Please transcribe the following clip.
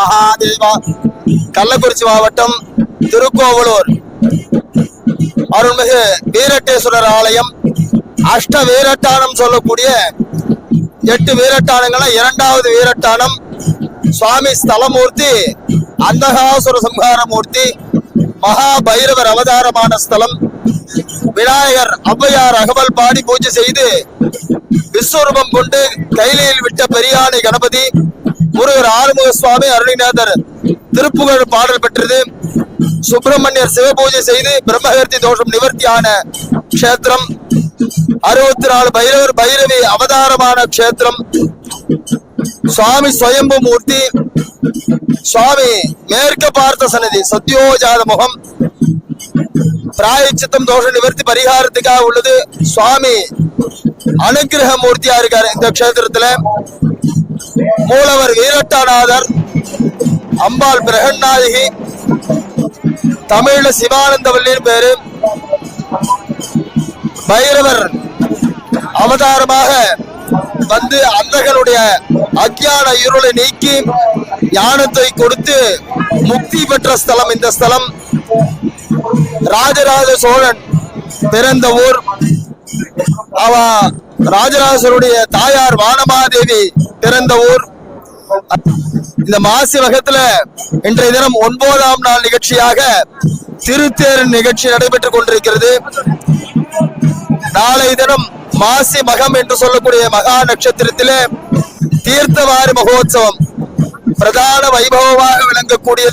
மகாதேவா கள்ளக்குறிச்சி மாவட்டம் திருக்கோவலூர். அருள்மிகு வீரட்டேஸ்வரர் ஆலயம் அஷ்ட வீரட்டானம் சொல்லக்கூடிய எட்டு வீரட்டானங்கள இரண்டாவது வீரட்டானம் சுவாமி ஸ்தலமூர்த்தி அந்தகாசுர சம்ஹாரமூர்த்தி மகா பைரவர் அவதாரமான ஸ்தலம் விநாயகர் ஔவையார் அகவல் பாடி பூஜை செய்து விஸ்வரூபம் கொண்டு கைலியில் விட்ட பெரியானை கணபதி முருகர் ஆறுமுக சுவாமி அருணிநாதர் திருப்புகழ் பாடல் பெற்றது. சுப்பிரமணியர் சிவபூஜை செய்து பிரம்மகர்த்தி தோஷம் நிவர்த்தியான கஷேத்திரம். அறுபத்தி நாலு பைரவர் பைரவி அவதாரமான கஷேத்திரம். சுவாமி ஸ்வயம்பு மூர்த்தி. சுவாமி மேற்க பார்த்த சன்னதி சத்யோஜாத முகம். பிராயச்சித்தம் தோஷ நிவர்த்தி பரிகாரத்துக்காக உள்ளது. சுவாமி அனுகிரக மூர்த்தியா இருக்காரு இந்த க்ஷேத்திரத்துல. மூலவர் வீரட்டாநாதர் அம்பாள் பிரகன்னாதிகி தமிழ சிவானந்தவல்லின் பேரு. பைரவர் அவதாரமாக வந்து அந்தகனுடைய அக்ஞான இருளை நீக்கி ஞானத்தை கொடுத்து முக்தி பெற்ற ஸ்தலம் இந்த ஸ்தலம். ராஜராஜ சோழன் பிறந்த ஊர். அவ ராஜராஜருடைய தாயார் வானமாதேவி பிறந்த ஊர். இந்த மாசி வகத்துல இன்றைய தினம் ஒன்பதாம் நாள் நிகழ்ச்சியாக திருத்தேர் நிகழ்ச்சி நடைபெற்றுக் கொண்டிருக்கிறது. நாளை தினம் மாசி மகம் என்று சொல்லக்கூடிய மகா நட்சத்திரத்திலே தீர்த்தவாரி மகோத்சவம். பிரதான வைபவமாக விளங்கக்கூடியது.